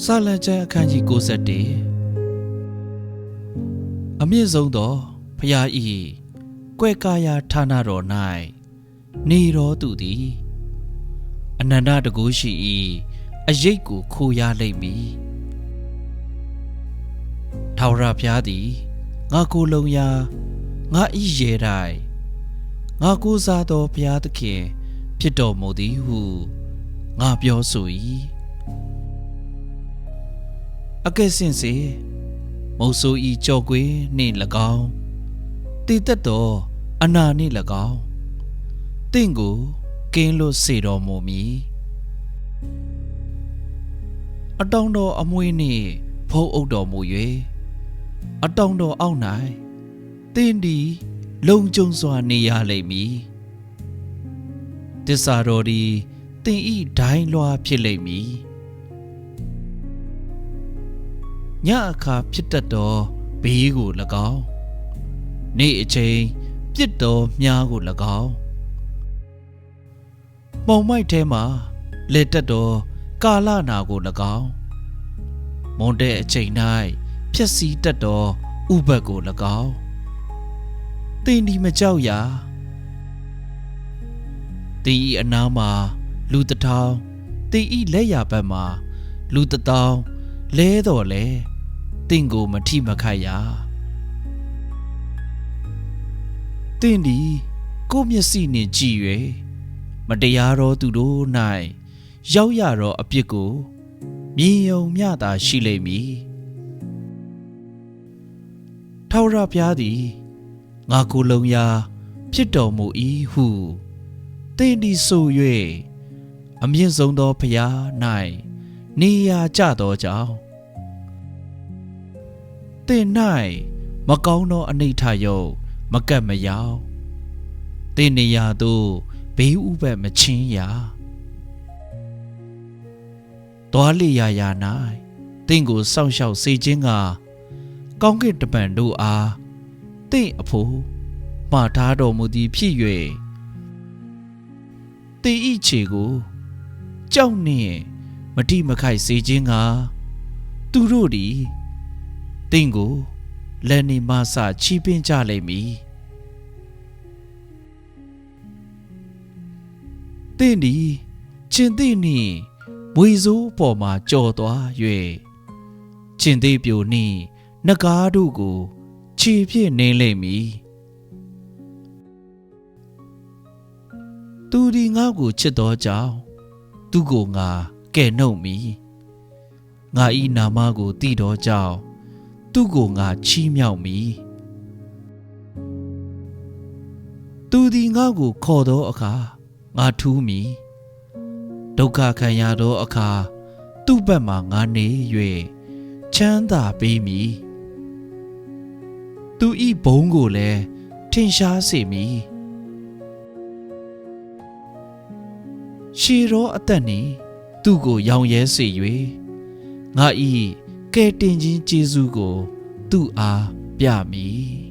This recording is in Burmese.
စာလံကျမ်းအခန်းကြီး61အမြင့်ဆုံးသောဖျားဤကွဲကားရာဌာနတော်၌နေတော်သူသည်အနန္တတကူရှိ၏အရေးကိုခိုးရလိမ့်မည်ထာဝရဘုရားသည်ငါကိုယ်လုံးရာငါဤရေတိုင်းငါကိုးစားသောဘုရားသခင် ဖြစ်တော်မူသည်ဟုငါပြောဆို၏ အကဲ့စင်စေမုတ်ဆိုဤကြော်ကွေးနှင့်၎င်းတည်သက်သောအနာနှင့်၎င်းတင့်ကိုကင်းလို့စေတော်မူမည်အတောင်တော်အမွေနှင့်ဖုံးအုပ်တော်မူ၍အတောင်တော်အောက်၌တင်းဒီလုံကျုံစွာနေရလိမ့်မည်တစ္ဆာတော်ဒီတင်ဤဒိုင်းလွှာဖြစ်လိမ့်မည် ညအခါဖြစ်တတ်သောဘေးကို၎င်းနေ့အချိန်ပြစ်တော်မြားကို၎င်းပုံမိုက်ထဲမှာလက်တက်တော်ကာလနာကို၎င်းမွန်တဲ့အချိန်၌ဖြက်စီးတတ်တော်ဥပတ်ကို၎င်းတင်ဒီမကြောက်ရာတင်ဤအနားမှာလူတစ်ထောင်တင်ဤလက်ရဘက်မှာလူတစ်တောင်လဲတော်လဲ တင့်ကိုမထိမခိုက်ရတင့်ဒီကိုယ့်မျက်စိနှင့်ကြည့်၍မတရားသောသူတို့၌ရောက်ရသောအပြစ်ကိုမြင်ယုံမျှသာရှိလိမ့်မည်ထာဝရဘုရားသည်ငါကိုယ်လုံးရာဖြစ်တော်မူ၏ဟုတင့်ဒီဆို၍အမြင့်ဆုံးသောဘုရား၌နေရာကျသောကြောင့် တင်၌မကောင်းသောအနိဋ္ဌယုတ်မကတ်မရောက်တင်နေရာသို့ဘေးဥပတ်မချင်းရာသွားလေရာရာ၌တင့်ကိုစောင့်ရှောက်စေခြင်းကကောင်းကင်တပံတို့အားတင့်အဖို့မှားထားတော်မူသည်ဖြစ်၍တေဤခြေကိုကြောက်နှင့်မတိမခိုက်စေခြင်းကသူတို့သည် တင့်ကိုလက်နေမဆချီးပင်းကြလိမ့်မည်တင့်ဒီချင်းသိနှင့်မွေစိုးပေါ်မှာကြော်သွား၍ချင်းသိပြိုနှင့်နဂါးတို့ကိုခြေဖြင့်နေလိမ့်မည်သူဒီငါ့ကိုချစ်တော်ကြောင့်သူ့ကိုငါကဲ့နှုတ်မည်ငါဤနာမကိုတည်တော်ကြောင့် သူ့ကိုငါချီးမြှောက်မည်သူသည်ငါ့ကိုခေါ်သောအခါငါထူးမည်ဒုက္ခခံရသောအခါသူ့ဘက်မှငါနေ၍ချမ်းသာပေးမည်သူဤဘုံကိုလည်းထင်ရှားစေမည်ရှီရောအသက်နှင့်သူ့ကိုရောင်ရဲစေ၍ငါဤ ကဲတင်ခြင်းကျေးဇူးကို သူ့အားပြမည်